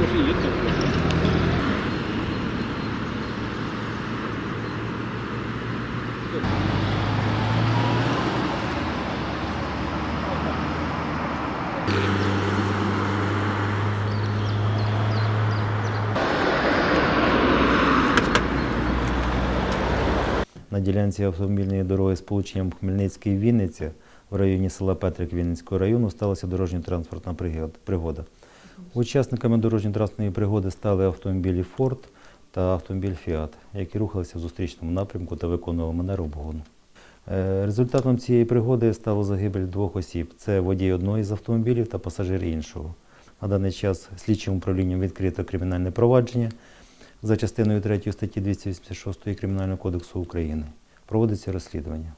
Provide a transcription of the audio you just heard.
Може є таке. На ділянці автомобільної дороги сполучення Хмельницький-Вінниця в районі села Петрик Вінницького району сталася дорожньо-транспортна пригода. Учасниками дорожньо-транспортної пригоди стали автомобілі Форд та автомобіль Фіат, які рухалися в зустрічному напрямку та виконували манер обгону. Е, Результатом цієї пригоди стало загибель двох осіб: це водій одного із автомобілів та пасажир іншого. На даний час слідчим управлінням відкрито кримінальне провадження за частиною 3 статті 286 Кримінального кодексу України. Проводиться розслідування.